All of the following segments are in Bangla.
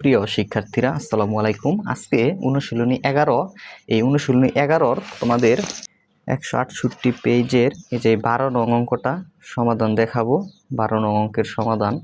প্রিয় শিক্ষার্থীরা, আসসালামু আলাইকুম। আজকে অনুশীলনী এগারো, এই অনুশীলনী এগারোর তোমাদের একশো আটষট্টি পেজের এই যে বারো নং অঙ্কটা সমাধান দেখাবো। বারো নং অঙ্কের সমাধান।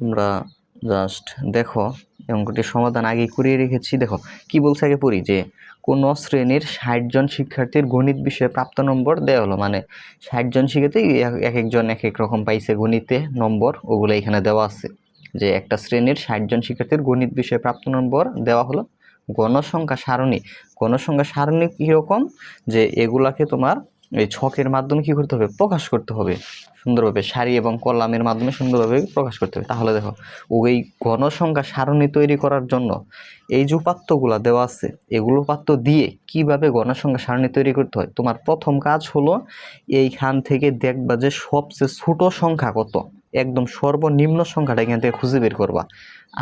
তোমরা জাস্ট দেখো অঙ্কটির সমাধান আগে করিয়ে রেখেছি। দেখো, কি বলছে আগে পড়ি? যে কোন শ্রেণির ষাট জন শিক্ষার্থীর গণিত বিষয়ে প্রাপ্ত নম্বর দেওয়া হলো। মানে ষাট জন শিক্ষার্থী, এক- এক একজন এক এক রকম পাইছে গণিতে নম্বর, ওগুলো এখানে দেওয়া আছে। যে একটা শ্রেণির ষাট জন শিক্ষার্থীর গণিত বিষয়ে প্রাপ্ত নম্বর দেওয়া হলো। গণসংখ্যা সারণী। গণসংখ্যা সারণী কীরকম? যে এগুলাকে তোমার এই ছকের মাধ্যমে কী করতে হবে? প্রকাশ করতে হবে। সুন্দরভাবে সারি এবং কলামের মাধ্যমে সুন্দরভাবে প্রকাশ করতে হবে। তাহলে দেখো, ওই গণসংখ্যা সারণী তৈরি করার জন্য এই যে উপাত্তগুলো দেওয়া আছে, এগুলো উপাত্ত দিয়ে কীভাবে গণসংখ্যা সারণী তৈরি করতে হয়? তোমার প্রথম কাজ হলো এইখান থেকে দেখবা যে সবচেয়ে ছোট সংখ্যা কত? একদম সর্বনিম্ন সংখ্যাটা এখান থেকে খুঁজে বের করবা।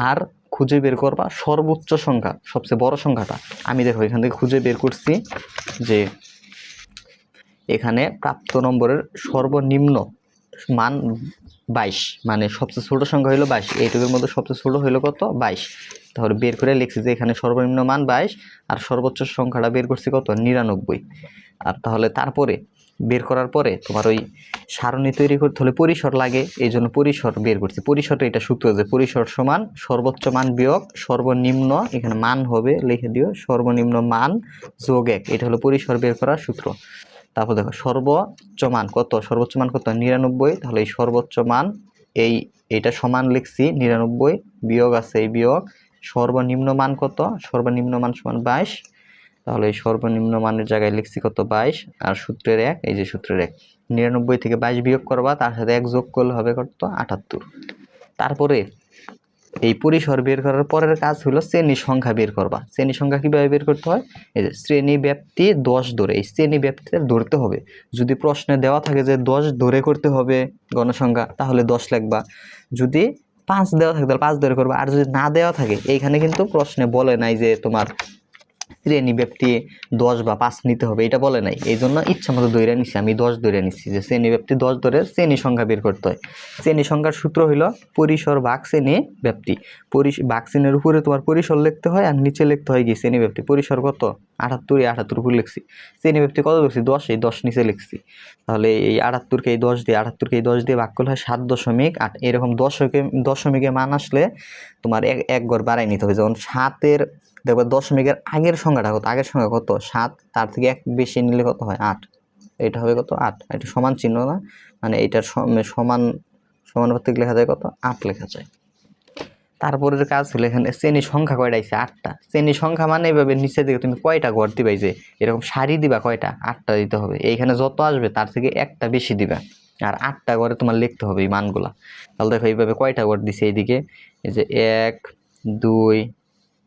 আর খুঁজে বের করবা সর্বোচ্চ সংখ্যা, সবচেয়ে বড় সংখ্যাটা। আমি দেখো এখান থেকে খুঁজে বের করছি যে এখানে প্রাপ্ত নম্বরের সর্বনিম্ন মান বাইশ মানে সবচেয়ে ছোটো সংখ্যা হলো বাইশ। এইটুকুর মধ্যে সবচেয়ে ছোটো হলো কত? বাইশ। তাহলে বের করে লিখছি যে এখানে সর্বনিম্ন মান বাইশ, আর সর্বোচ্চ সংখ্যাটা বের করছি কত? নিরানব্বই। আর তাহলে তারপরে বের করার পরে তোমার ওই সারণী তৈরি করতে হলে পরিসর লাগে, এই জন্য পরিসর বের করছি। পরিসরটা এটা সূত্র যে পরিসর সমান সর্বোচ্চ মান বিয়োগ সর্বনিম্ন, এখানে মান হবে, লিখে দিও, সর্বনিম্ন মান যোগ এক। এটা হলো পরিসর বের করার সূত্র। তারপর দেখো, সর্বোচ্চ মান কত? সর্বোচ্চ মান কত? নিরানব্বই। তাহলে এই সর্বোচ্চ মান, এই, এটা সমান লিখছি, নিরানব্বই বিয়োগ আছে এই বিয়োগ। সর্বনিম্ন মান কত? সর্বনিম্ন মান সমান বাইশ। তাহলে এই সর্বনিম্ন মানের জায়গায় লিখছি কত? বাইশ। আর সূত্রের এক, এই যে সূত্রের এক, নিরানব্বই থেকে বাইশ বিয়োগ করবা, তার সাথে এক যোগ করলে হবে কত? আটাত্তর। তারপরে এই পরিসর বের করার পরের কাজ হলো শ্রেণি সংখ্যা বের করবা। শ্রেণি সংখ্যা কীভাবে বের করতে হয়? এই যে শ্রেণি ব্যাপ্তি দশ ধরে, এই শ্রেণি ব্যাপ্তিতে ধরতে হবে। যদি প্রশ্নে দেওয়া থাকে যে দশ ধরে করতে হবে গণসংখ্যা, তাহলে দশ লিখবা। যদি পাঁচ দেওয়া থাকে, তাহলে পাঁচ ধরে করবা। আর যদি না দেওয়া থাকে, এইখানে কিন্তু প্রশ্নে বলে নাই যে তোমার শ্রেণি ব্যাপ্তি দশ বা পাঁচ নিতে হবে, এটা বলে নাই। এই জন্য ইচ্ছা মতো দৈরা নিচ্ছি আমি দশ ধরে নিচ্ছি যে শ্রেণি ব্যাপ্তি দশ ধরে শ্রেণি সংখ্যা বের করতে হয়। শ্রেণি সংখ্যার সূত্র হইল পরিসর ভাগ শ্রেণি ব্যাপ্তি পরিস, ভাগ শ্রেণির উপরে তোমার পরিসর লিখতে হয়, আর নিচে লিখতে হয় কি শ্রেণি ব্যাপ্তি পরিসর কত? আটাত্তর আটাত্তর উপরে লিখছি। শ্রেণি ব্যাপ্তি কত লিখছি দশ, এই দশ নিচে লিখছি। তাহলে এই আটাত্তরকে এই দশ দিয়ে, আটাত্তরকে এই দশ দিয়ে ভাগ করলে হয় সাত দশমিক আট। এরকম দশকে, দশমিকে মান আসলে তোমার এক এক গড় বাড়াই নিতে হবে। যেমন সাতের দেখবে দশমিকের আগের সংখ্যাটা কত? আগের সংখ্যা কত? সাত, তার থেকে এক বেশি নিলে কত হয়? আট। এটা হবে কত? আট। এটা সমান চিহ্ন না? মানে এটার সম- সমান, সমানুপাতিক লেখা যায় কত? আট লেখা যায়। তারপরের কাজ হলো এখানে শ্রেণি সংখ্যা কয়টা আইছে আটটা। শ্রেণি সংখ্যা মানে এভাবে নিচে দিকে তুমি কয়টা ঘর দিবা এই যে এরকম সারি দিবা কয়টা? আটটা দিতে হবে। এইখানে যত আসবে তার থেকে একটা বেশি দিবা। আর আটটা ঘরে তোমার লিখতে হবে এই মানগুলা। তাহলে দেখো এইভাবে কয়টা ঘর দিছে এইদিকে? এই যে এক, দুই,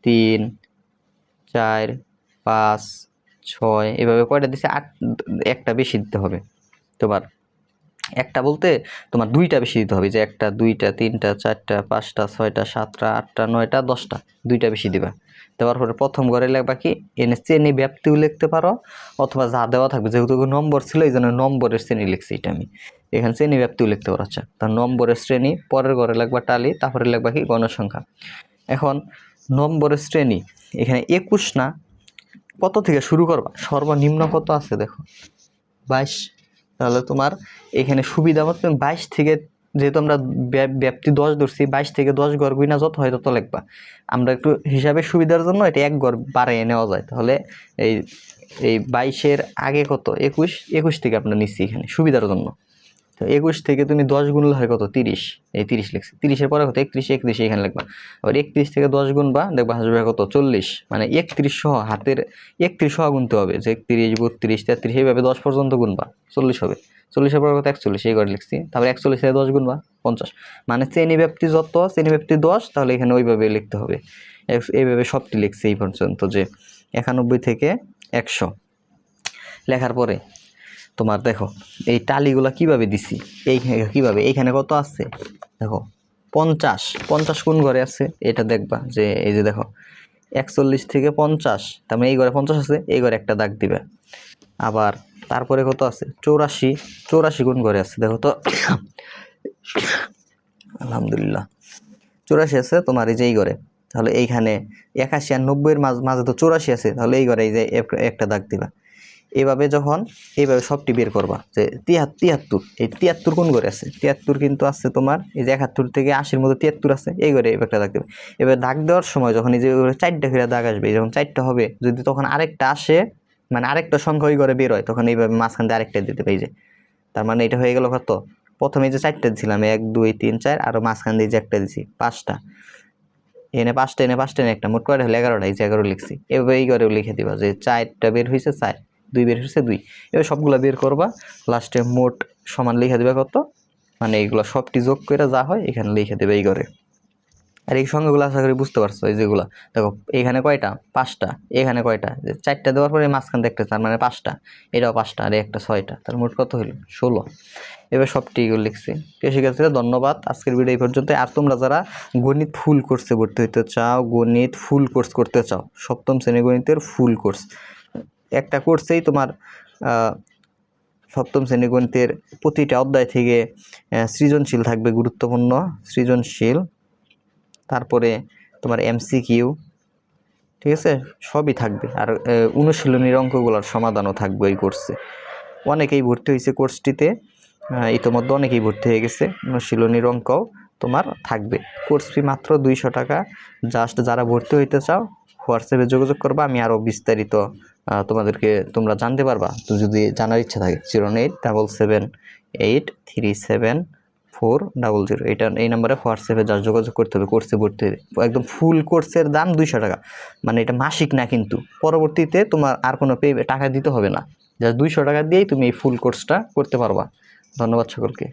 তিন চার, পাঁচ, ছয়, এভাবে কয়টা দিছে? আট, একটা বেশি দিতে হবে। তোমার একটা বলতে তোমার দুইটা বেশি দিতে হবে। যে একটা, দুইটা, তিনটা, চারটা, পাঁচটা, ছয়টা, সাতটা, আটটা, নয়টা, দশটা, দুইটা বেশি দিবা। দেওয়ার পরে প্রথম ঘরে লেখবা কি? এনে শ্রেণি ব্যাপ্তিও লিখতে পারো, অথবা যা দেওয়া থাকবে। যেহেতু নম্বর ছিল, এই জন্য নম্বরের শ্রেণি লিখছি এটা আমি। এখানে শ্রেণি ব্যাপ্তিও লিখতে পারো আচ্ছা। তার নম্বরের শ্রেণি, পরের ঘরে লিখবা টালি, তারপরে লিখবা কি? গণসংখ্যা। এখন নম্বরের শ্রেণি এখানে একুশ না, কত থেকে শুরু করবা? সর্বনিম্ন কত আছে দেখো? বাইশ। তাহলে তোমার এখানে সুবিধা মতো তুমি বাইশ থেকে, যেহেতু আমরা ব্যাপ- ব্যাপ্তি দশ ধরছি, বাইশ থেকে দশ গড় গুইনা যত হয় তত লিখবা। আমরা একটু হিসাবে সুবিধার জন্য এটা এক গড় বাড়িয়ে নেওয়া যায়। তাহলে এই এই বাইশের আগে কত? একুশ একুশ থেকে আপনার নিচ্ছি এখানে সুবিধার জন্য। তো একুশ থেকে তুমি দশ গুণলে হয় কত? তিরিশ। এই তিরিশ লিখছি। তিরিশের পরে কত? একত্রিশ একত্রিশ এখানে লিখবা। আবার একত্রিশ থেকে দশ গুণ বা দেখবা হাসবে কত? চল্লিশ। মানে একত্রিশ সহ হাতের একত্রিশ সহ গুনতে হবে। যে একত্রিশ, বত্রিশ, তেত্রিশ, এইভাবে দশ পর্যন্ত গুনবা। চল্লিশ হবে। চল্লিশের পরে কত? একচল্লিশ। এই করে লিখছি। তারপরে একচল্লিশ থেকে দশ গুনবা। পঞ্চাশ। মানে শ্রেণি ব্যাপ্তি যত শ্রেণি ব্যাপ্তি দশ, তাহলে এখানে ওইভাবে লিখতে হবে। এইভাবে সবটি লিখছি এই পর্যন্ত যে একানব্বই থেকে একশো। লেখার পরে তোমার দেখো, এই টালিগুলা কীভাবে দিছি? এই কীভাবে? এইখানে কত আছে? দেখো, পঞ্চাশ। পঞ্চাশ কোন ঘরে আছে? এটা দেখবা যে, এই যে দেখো, একচল্লিশ থেকে পঞ্চাশ। তার মানে এই ঘরে পঞ্চাশ আছে, এই ঘরে একটা দাগ দিবে। আবার তারপরে কত আছে? চৌরাশি। চৌরাশি কোন ঘরে আছে? দেখো তো, আলহামদুলিল্লাহ। চুরাশি আছে তোমার এই যে এই ঘরে। তাহলে এইখানে একাশি আর নব্বইয়ের মাঝ, মাঝে তো চুরাশি আছে। তাহলে এই ঘরে এই যে এক- একটা দাগ দিবা। এইভাবে যখন এইভাবে সবটি বের করবা, যে তিয়াত্তর তিয়াত্তর, এই তিয়াত্তর কোন ঘরে আছে। তিয়াত্তর কিন্তু আছে তোমার, এই যে একাত্তর থেকে আশির মধ্যে তিয়াত্তর আছে, এই ঘরে একটা দাগ দেবে এবার দাগ দেওয়ার সময় যখন এই যে চারটা করে দাগ আসবে, যখন চারটা হবে, যদি তখন আরেকটা আসে মানে আরেকটা সংখ্যা ওই ঘরে বের হয়, তখন এইভাবে মাঝখান দিয়ে আরেকটা দিতে পারি যে। তার মানে এটা হয়ে গেল কত? প্রথমে যে চারটা দিছিলাম, এক, দুই, তিন, চার আরও মাঝখান দিয়ে যে একটা দিছি, পাঁচটা। এনে পাঁচটা এনে পাঁচটা, এনে একটা, মোট করে হলে? এগারোটা, এই যে এগারো লিখছি। এভাবে এই ঘরেও লিখে দিবা যে চারটা বের হয়েছে চার। দুই বের হয়েছে দুই। এবার সবগুলা বের করবা, লাস্টে মোট সমান লিখে দিবা কত? মানে এইগুলো সবটি যোগ করে যা হয়, এখানে লিখে দেবে এই ঘরে। আর এই সঙ্গেগুলো আশা করি বুঝতে পারছ, এই যেগুলো। দেখো, এখানে কয়টা? পাঁচটা। এখানে কয়টা? যে চারটা দেওয়ার পরে মাঝখান দেখতে তার মানে পাঁচটা। এটাও পাঁচটা, আর একটা ছয়টা। তার মোট কত হইল? ষোলো। এবার সবটি এগুলো লিখছি। শিক্ষার্থীরা ধন্যবাদ। আজকের ভিডিও এই পর্যন্ত। আর তোমরা যারা গণিত ফুল কোর্সে ভর্তি হতে চাও, গণিত ফুল কোর্স করতে চাও, সপ্তম শ্রেণি গণিতের ফুল কোর্স একটা কোর্সেই তোমার সপ্তম শ্রেণি গণিতের প্রতিটা অধ্যায় থেকে সৃজনশীল থাকবে, গুরুত্বপূর্ণ সৃজনশীল। তারপরে তোমার এমসিকিউ, ঠিক আছে? সবই থাকবে। আর অনুশীলনীর অঙ্কগুলোর সমাধানও থাকবে ওই কোর্সে। অনেকেই ভর্তি হয়েছে কোর্সটিতে ইতোমধ্যে অনেকেই ভর্তি হয়ে গেছে। অনুশীলনীর অঙ্কও তোমার থাকবে। কোর্স ফি মাত্র দুইশো টাকা। জাস্ট যারা ভর্তি হইতে চাও হোয়াটসঅ্যাপে যোগাযোগ করবা, আমি আরও বিস্তারিত তোমাদেরকে তোমরা জানতে পারবা। তো যদি জানার ইচ্ছা থাকে zero eight double seven eight three seven four double zero এটা এই নাম্বারে হোয়াটসঅ্যাপে যা যোগাযোগ করতে হবে কোর্সে ভর্তি হতে একদম ফুল কোর্সের দাম দুইশো টাকা। মানে এটা মাসিক না কিন্তু। পরবর্তীতে তোমার আর কোনো পে টাকা দিতে হবে না। জাস্ট দুইশো টাকা দিয়েই তুমি এই ফুল কোর্সটা করতে পারবা। ধন্যবাদ সকলকে।